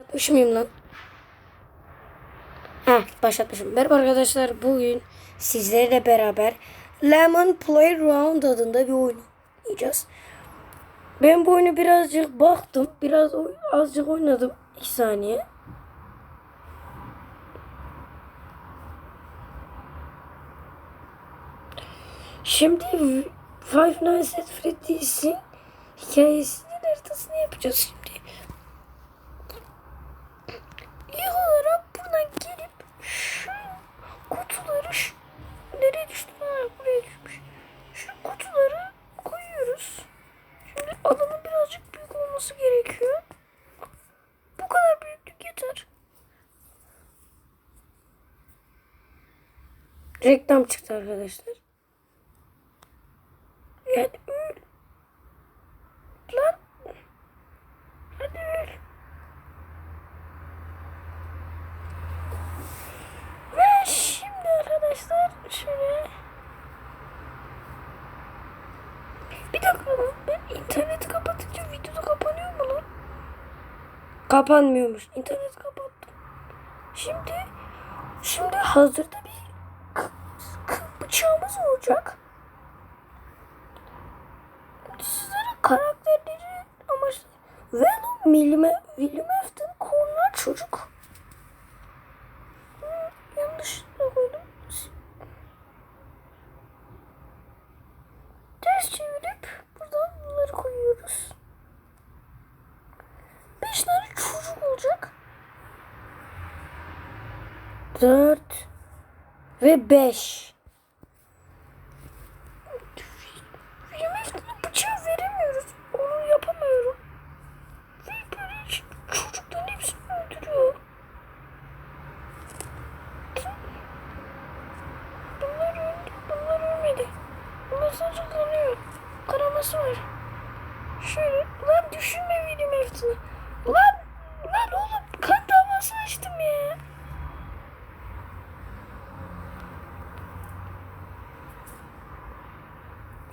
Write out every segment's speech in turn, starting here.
Başlatmış mıyım lan? Ha başlatmışım. Merhaba arkadaşlar. Bugün sizlerle beraber Lemon Playground adında bir oyun oynayacağız. Ben bu oyunu birazcık baktım. Biraz azıcık oynadım. 2 saniye. Şimdi Five Nights at Freddy's'in hikayesinin haritasını yapacağız şimdi. İlk olarak buradan gelip şu kutuları şu, nereye düştü lan? Buraya düşmüş. Şu kutuları koyuyoruz. Şimdi alanın birazcık büyük olması gerekiyor. Bu kadar büyüklük yeter. Reklam çıktı arkadaşlar. Yani öl. Lan. Hadi öl. Ve şimdi arkadaşlar şöyle bir dakika lan ben interneti kapatınca video da kapanıyor mu lan? Kapanmıyormuş. İnternet kapattım. Şimdi şimdi hazırda olacak. Sizlere karakterleri amaçlı Venom Milime William Afton Corner çocuk. Hı, yanlışlıkla koydum. Ters çevirip buradan bunları koyuyoruz. Beş tane çocuk olacak. Dört ve beş. Kanaması var. Şöyle. Lan düşünme benim hepsini. Lan. Lan oğlum kan davası açtım ya.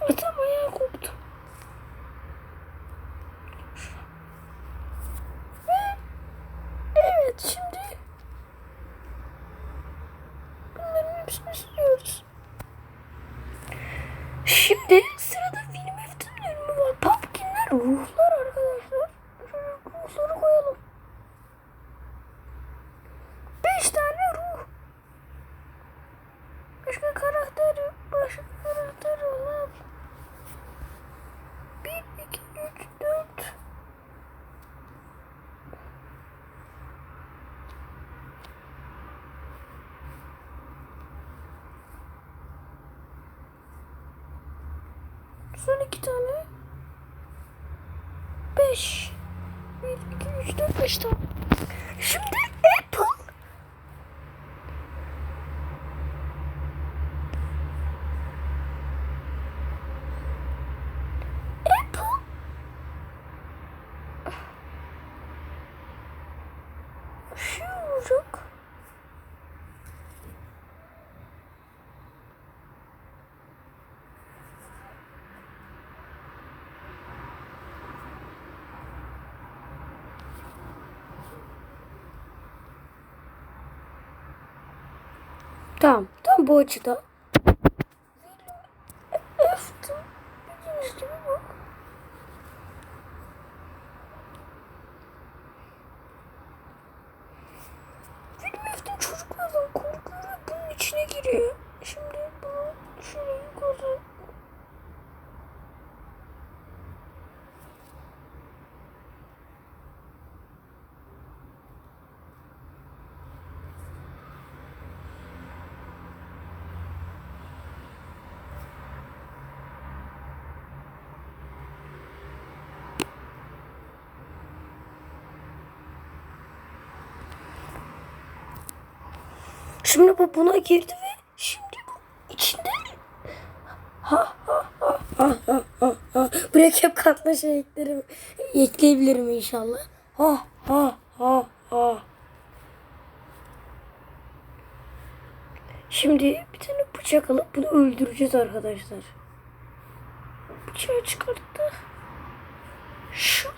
Atam ayağı koptu. Ve evet şimdi bunların hepsini siliyoruz. Şimdi ruhlar arkadaşlar. Ruhları koyalım. Beş tane ruh. Başka karakter yok. Başka karakter yok. Bir, iki, üç, dört. Son iki tane. Beş. Bir, iki, üç, dört, beş tane. Şimdi Apple. Apple. Şu olacak. Tamam. Tam bu açıda. Eftim. Bildiğiniz gibi bu. Benim evde çocuklardan korkuyor ve bunun içine giriyor. Şimdi bunu şöyle yukarı Şimdi bu buna girdi ve şimdi bu içinde ha ha ha ha ha ha ha buraya hep katma şey eklerim, ekleyebilirim inşallah. Ha ha ha ha. Şimdi bir tane bıçak alıp bunu öldüreceğiz arkadaşlar. Bıçağı çıkarttı. Şu.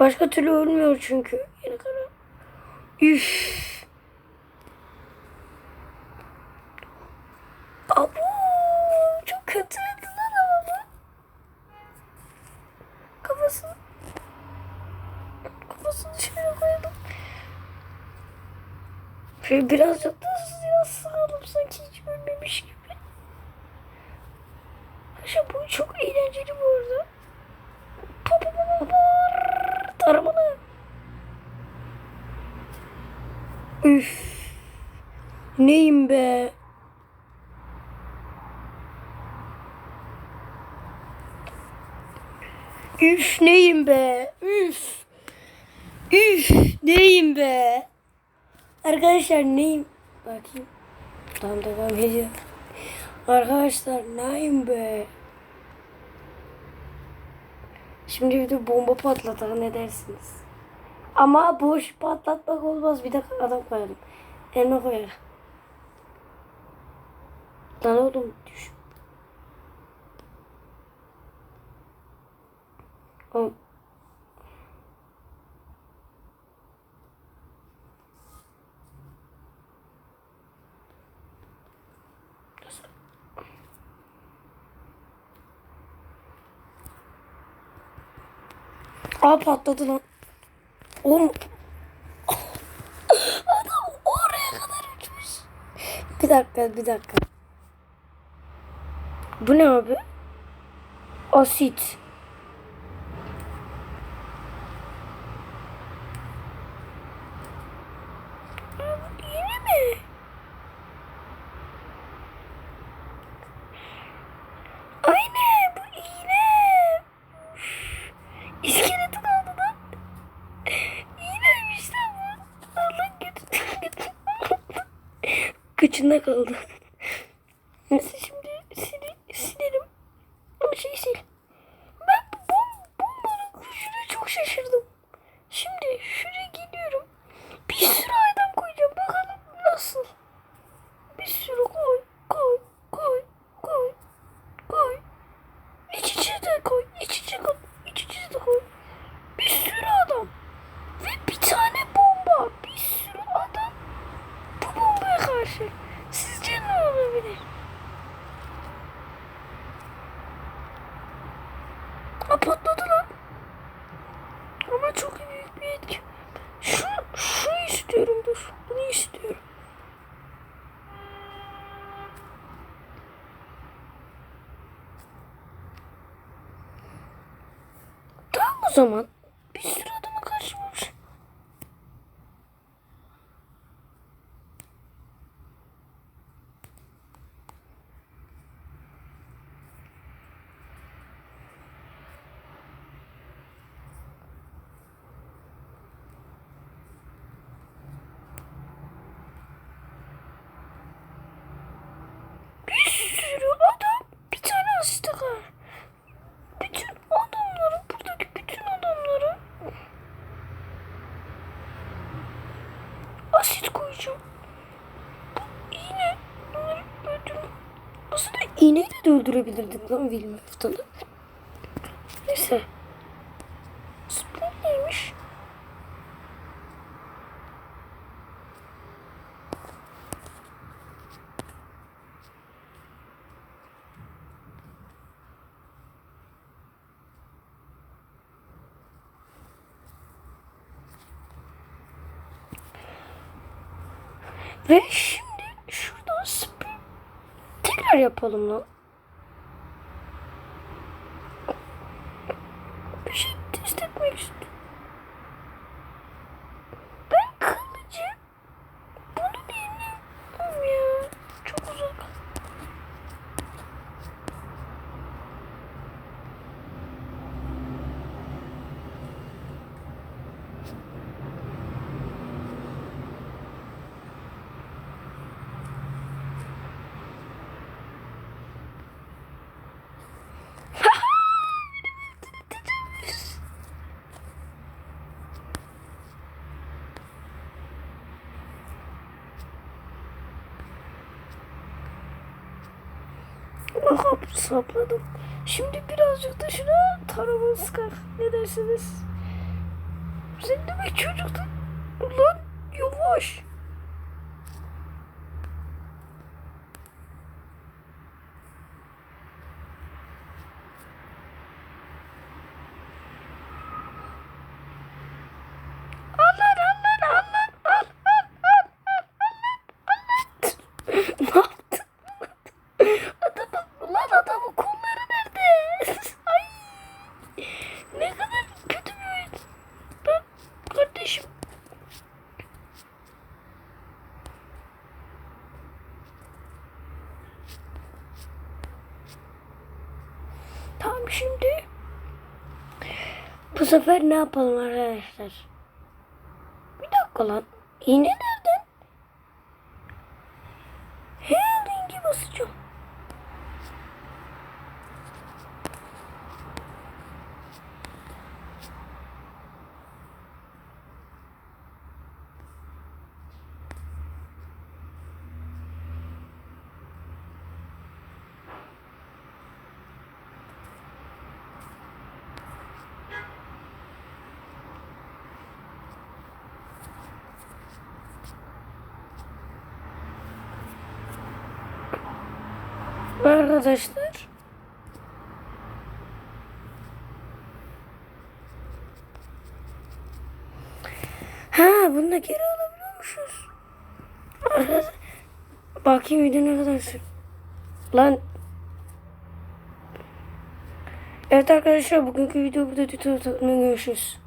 Başka türlü ölmüyor çünkü. Yine kara. Üf. Abo çok kötü lan ama bu. Kafasını kafasını şöyle koyalım. Şöyle birazcık da suya sıkalım sanki hiç ölmemiş gibi. Arkadaşlar bu çok eğlenceli bu arada. Taramalı. Üf. Neyim be? Üf neyim be? Üf. Üf neyim be? Arkadaşlar neyim? Bakayım. Tamam devam ediyor. Arkadaşlar neyim be? Şimdi bir de bomba patlatalım ne dersiniz? Ama boş patlatmak olmaz. Bir de adam koyalım. Elma koyalım. Lan oğlum düş. Oğlum. Aa patladı lan. Oğlum. Adam oraya kadar uçmuş. Bir dakika bir dakika. Bu ne abi? Asit. Abi Yine mi? Aynen bu iğne. Üf. İskeleti kaldı lan. İğneymiş lan bu. Allah götürsün. Kıçında kaldı. Neyse şimdi sile, silelim. Ama şey sil. Ben bu bom, bombanın kuşuna çok şaşırdım. Şimdi şuraya gidiyorum. Bir sürü adam koyacağım. Bakalım nasıl. Bir sürü koy. Koy. Koy. Koy. Koy. İç içe de koy. İç içe koy. İç içe de koy. Bir sürü adam. Ve bir tane bomba. Bir sürü adam. Bu bombaya karşı. Sizce ne olabilir? Aa, patladı lan. Ama çok büyük bir etki. Şu, şu istiyorum dur. Bunu istiyorum. Tamam o zaman. Bir sürü iğne bunları öldürün. Aslında iğneyle de öldürebilirdik lan Wilmer haftalı. Neyse. Ve şimdi şuradan spin tekrar yapalım lan. Bir şey test etmek istiyorum. Ben kılıcı bunu bilmiyorum ya. Çok uzak. Aha sapladım. Şimdi birazcık da şuna tarama sıkar. Ne dersiniz? Sen demek çocuktun. Ulan yavrum koş. Al lan al lan al lan şimdi. Bu sefer ne yapalım arkadaşlar? Bir dakika lan. İğne nereden? He linki basacağım. Arkadaşlar. Ha bunu da geri alabiliyormuşuz. Arkadaşlar. Bakayım video ne kadar sür. Lan. Evet arkadaşlar bugünkü video burada tutuyor. Görüşürüz.